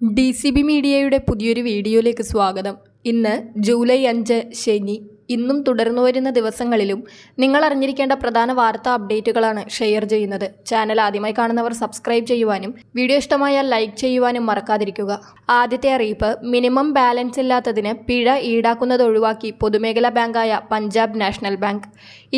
D C B മീഡിയയുടെ പുതിയൊരു വീഡിയോയിലേക്ക് സ്വാഗതം. ഇന്ന് ജൂലൈ അഞ്ച് ശനി. ഇന്നും തുടർന്നു വരുന്ന ദിവസങ്ങളിലും നിങ്ങൾ അറിഞ്ഞിരിക്കേണ്ട പ്രധാന വാർത്താ അപ്ഡേറ്റുകളാണ് ഷെയർ ചെയ്യുന്നത്. ചാനൽ ആദ്യമായി കാണുന്നവർ സബ്സ്ക്രൈബ് ചെയ്യുവാനും വീഡിയോ ഇഷ്ടമായാൽ ലൈക്ക് ചെയ്യുവാനും മറക്കാതിരിക്കുക. ആദ്യത്തെ അറിയിപ്പ് മിനിമം ബാലൻസ് ഇല്ലാത്തതിന് പിഴ ഈടാക്കുന്നത് ഒഴിവാക്കി പൊതുമേഖലാ ബാങ്കായ പഞ്ചാബ് നാഷണൽ ബാങ്ക്.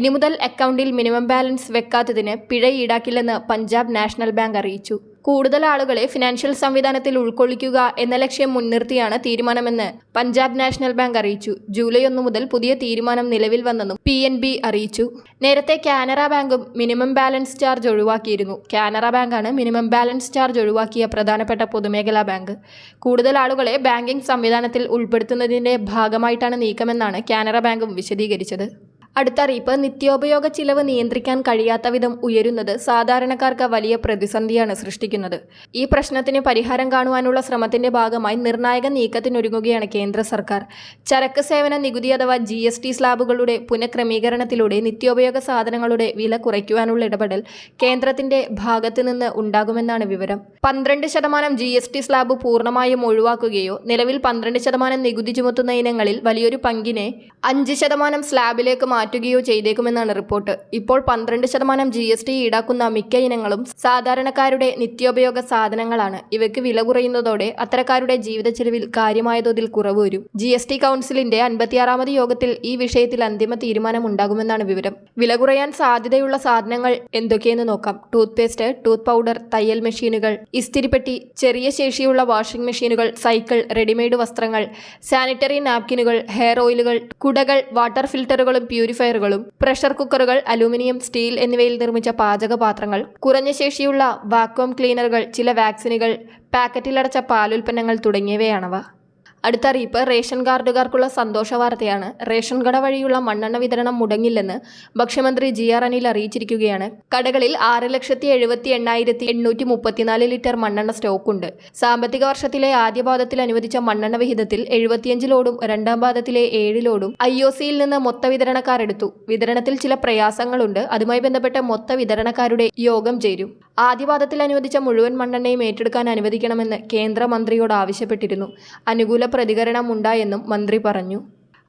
ഇനി മുതൽ അക്കൗണ്ടിൽ മിനിമം ബാലൻസ് വെക്കാത്തതിന് പിഴ ഈടാക്കില്ലെന്ന് പഞ്ചാബ് നാഷണൽ ബാങ്ക് അറിയിച്ചു. കൂടുതൽ ആളുകളെ ഫിനാൻഷ്യൽ സംവിധാനത്തിൽ ഉൾക്കൊള്ളിക്കുക എന്ന ലക്ഷ്യം മുൻനിർത്തിയാണ് തീരുമാനമെന്ന് പഞ്ചാബ് നാഷണൽ ബാങ്ക് അറിയിച്ചു. ജൂലൈ ഒന്നു മുതൽ പുതിയ തീരുമാനം നിലവിൽ വന്നെന്നും പി എൻ ബി അറിയിച്ചു. നേരത്തെ കാനറ ബാങ്കും മിനിമം ബാലൻസ് ചാർജ് ഒഴിവാക്കിയിരുന്നു. കാനറ ബാങ്കാണ് മിനിമം ബാലൻസ് ചാർജ് ഒഴിവാക്കിയ പ്രധാനപ്പെട്ട പൊതുമേഖലാ ബാങ്ക്. കൂടുതൽ ആളുകളെ ബാങ്കിംഗ് സംവിധാനത്തിൽ ഉൾപ്പെടുത്തുന്നതിന്റെ ഭാഗമായിട്ടാണ് നീക്കമെന്നാണ് കാനറ ബാങ്കും വിശദീകരിച്ചത്. അടുത്ത അറിയിപ്പ് നിത്യോപയോഗ ചിലവ് നിയന്ത്രിക്കാൻ കഴിയാത്ത വിധം ഉയരുന്നത് സാധാരണക്കാർക്ക് വലിയ പ്രതിസന്ധിയാണ് സൃഷ്ടിക്കുന്നത്. ഈ പ്രശ്നത്തിന് പരിഹാരം കാണുവാനുള്ള ശ്രമത്തിന്റെ ഭാഗമായി നിർണായക നീക്കത്തിനൊരുങ്ങുകയാണ് കേന്ദ്ര സർക്കാർ. ചരക്ക് സേവന നികുതി അഥവാ ജി എസ് ടി സ്ലാബുകളുടെ പുനഃക്രമീകരണത്തിലൂടെ നിത്യോപയോഗ സാധനങ്ങളുടെ വില കുറയ്ക്കുവാനുള്ള ഇടപെടൽ കേന്ദ്രത്തിന്റെ ഭാഗത്തുനിന്ന് ഉണ്ടാകുമെന്നാണ് വിവരം. പന്ത്രണ്ട് ശതമാനം ജി എസ് ടി സ്ലാബ് പൂർണമായും ഒഴിവാക്കുകയോ നിലവിൽ പന്ത്രണ്ട് ശതമാനം നികുതി ചുമത്തുന്ന ഇനങ്ങളിൽ വലിയൊരു പങ്കിനെ അഞ്ച് ശതമാനം സ്ലാബിലേക്ക് മാറ്റുകയോ ചെയ്തേക്കുമെന്നാണ് റിപ്പോർട്ട്. ഇപ്പോൾ പന്ത്രണ്ട് ശതമാനം ജി എസ് ടി ഈടാക്കുന്ന മിക്ക ഇനങ്ങളും സാധാരണക്കാരുടെ നിത്യോപയോഗ സാധനങ്ങളാണ്. ഇവയ്ക്ക് വില കുറയുന്നതോടെ അത്തരക്കാരുടെ ജീവിത ചെലവിൽ കാര്യമായ തോതിൽ കുറവ് വരും. ജി എസ് ടി കൗൺസിലിന്റെ അൻപത്തിയാറാമത് യോഗത്തിൽ ഈ വിഷയത്തിൽ അന്തിമ തീരുമാനമുണ്ടാകുമെന്നാണ് വിവരം. വില കുറയാൻ സാധ്യതയുള്ള സാധനങ്ങൾ എന്തൊക്കെയെന്ന് നോക്കാം. ടൂത്ത് പേസ്റ്റ് ടൂത്ത് പൗഡർ തയ്യൽ മെഷീനുകൾ ഇസ്തിരിപ്പെട്ടി ചെറിയ ശേഷിയുള്ള വാഷിംഗ് മെഷീനുകൾ സൈക്കിൾ റെഡിമെയ്ഡ് വസ്ത്രങ്ങൾ സാനിറ്ററി നാപ്കിനുകൾ ഹെയർ ഓയിലുകൾ കുടകൾ വാട്ടർ ഫിൽറ്ററുകളും പ്യൂരിഫയറുകളും പ്രഷർ കുക്കറുകൾ അലൂമിനിയം സ്റ്റീൽ എന്നിവയിൽ നിർമ്മിച്ച പാചകപാത്രങ്ങൾ കുറഞ്ഞ ശേഷിയുള്ള വാക്വം ക്ലീനറുകൾ ചില വാക്സിനുകൾ പാക്കറ്റിലടച്ച പാലുൽപ്പന്നങ്ങൾ തുടങ്ങിയവയാണവ. അടുത്ത അറിയിപ്പ് റേഷൻ കാർഡുകാർക്കുള്ള സന്തോഷ വാർത്തയാണ്. റേഷൻ കട വഴിയുള്ള മണ്ണെണ്ണ വിതരണം മുടങ്ങില്ലെന്ന് ഭക്ഷ്യമന്ത്രി ജി ആർ അനിൽ അറിയിച്ചിരിക്കുകയാണ്. കടകളിൽ ആറ് ലക്ഷത്തി എഴുപത്തി എണ്ണായിരത്തി എണ്ണൂറ്റി മുപ്പത്തിനാല് ലിറ്റർ മണ്ണെണ്ണ സ്റ്റോക്കുണ്ട്. സാമ്പത്തിക വർഷത്തിലെ ആദ്യ പാദത്തിൽ അനുവദിച്ച മണ്ണെണ്ണ വിഹിതത്തിൽ എഴുപത്തിയഞ്ച് ലോഡും രണ്ടാം പാദത്തിലെ ഏഴ് ലോഡും ഐ ഒ സിയിൽ നിന്ന് മൊത്ത വിതരണക്കാരെടുത്തു. വിതരണത്തിൽ ചില പ്രയാസങ്ങളുണ്ട്. അതുമായി ബന്ധപ്പെട്ട് മൊത്ത വിതരണക്കാരുടെ യോഗം ചേരും. ആദ്യ പാദത്തിൽ അനുവദിച്ച മുഴുവൻ മണ്ണെണ്ണയും ഏറ്റെടുക്കാൻ അനുവദിക്കണമെന്ന് കേന്ദ്രമന്ത്രിയോട് ആവശ്യപ്പെട്ടിരുന്നു. അനുകൂല പ്രതികരണമുണ്ടായെന്നും മന്ത്രി പറഞ്ഞു.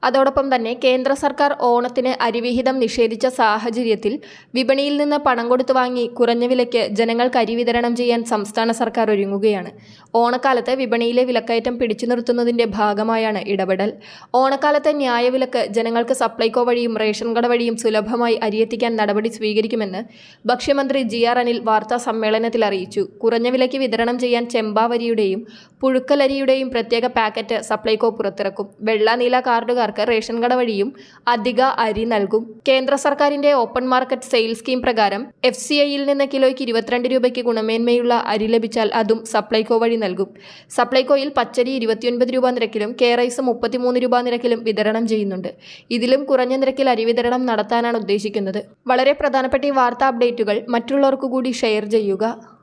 അതോടൊപ്പം തന്നെ കേന്ദ്ര സർക്കാർ ഓണത്തിന് അരിവിഹിതം നിഷേധിച്ച സാഹചര്യത്തിൽ വിപണിയിൽ നിന്ന് പണം കൊടുത്തു വാങ്ങി കുറഞ്ഞ വിലയ്ക്ക് ജനങ്ങൾക്ക് അരി വിതരണം ചെയ്യാൻ സംസ്ഥാന സർക്കാർ ഒരുങ്ങുകയാണ്. ഓണക്കാലത്ത് വിപണിയിലെ വിലക്കയറ്റം പിടിച്ചു നിർത്തുന്നതിന്റെ ഭാഗമായാണ് ഇടപെടൽ. ഓണക്കാലത്തെ ന്യായവിലക്ക് ജനങ്ങൾക്ക് സപ്ലൈകോ വഴിയും റേഷൻ കട വഴിയും സുലഭമായി അരിയെത്തിക്കാൻ നടപടി സ്വീകരിക്കുമെന്ന് ഭക്ഷ്യമന്ത്രി ജി ആർ അനിൽ വാർത്താ സമ്മേളനത്തിൽ അറിയിച്ചു. കുറഞ്ഞ വിലയ്ക്ക് വിതരണം ചെയ്യാൻ ചെമ്പാവരിയുടെയും പുഴുക്കലരിയുടെയും പ്രത്യേക പാക്കറ്റ് സപ്ലൈകോ പുറത്തിറക്കും. വെള്ള നീല കാർഡുകാർക്ക് റേഷൻ കട വഴിയും അധിക അരി നൽകും. കേന്ദ്ര സർക്കാരിന്റെ ഓപ്പൺ മാർക്കറ്റ് സെയിൽ സ്കീം പ്രകാരം എഫ് സി ഐയിൽ നിന്ന് കിലോയ്ക്ക് ഇരുപത്തിരണ്ട് രൂപയ്ക്ക് ഗുണമേന്മയുള്ള അരി ലഭിച്ചാൽ അതും സപ്ലൈകോ വഴി നൽകും. സപ്ലൈകോയിൽ പച്ചരി ഇരുപത്തിയൊൻപത് രൂപ നിരക്കിലും കെ റൈസ് മുപ്പത്തിമൂന്ന് രൂപ നിരക്കിലും വിതരണം ചെയ്യുന്നുണ്ട്. ഇതിലും കുറഞ്ഞ നിരക്കിൽ അരി വിതരണം നടത്താനാണ് ഉദ്ദേശിക്കുന്നത്. വളരെ പ്രധാനപ്പെട്ട ഈ വാർത്താ അപ്ഡേറ്റുകൾ മറ്റുള്ളവർക്കു കൂടി ഷെയർ ചെയ്യുക.